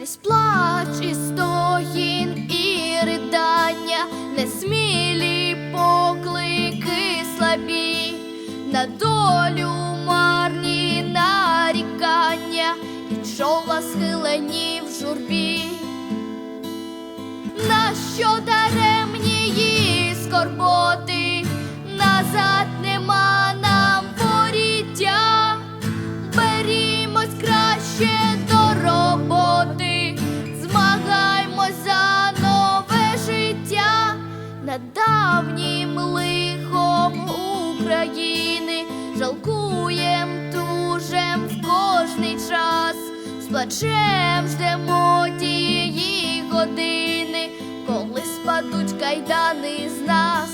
крізь плач і стогін і ридання, несмілі поклики слабі, на долю марні нарікання і чола схилені в журбі. На що даре? Над давнім лихом України, жалкуєм, тужем в кожний час, з плачем ждемо тієї години, коли спадуть кайдани з нас.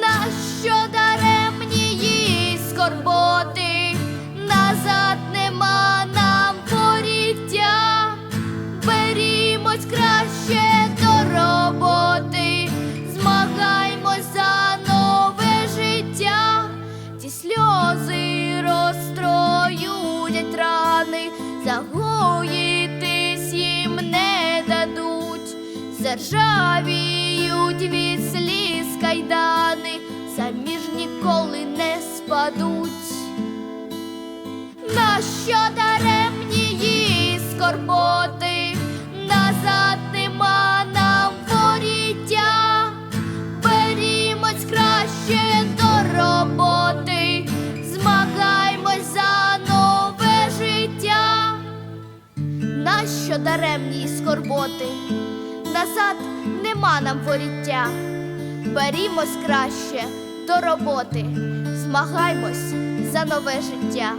Нащо заржавіють від сліз кайдани, самі ж ніколи не спадуть. Нащо даремні її скорботи, назад нема нам воріття, берімось краще до роботи, змагаймось за нове життя. Нащо даремні скорботи, назад нема нам воріття, берімось краще до роботи, змагаймось за нове життя.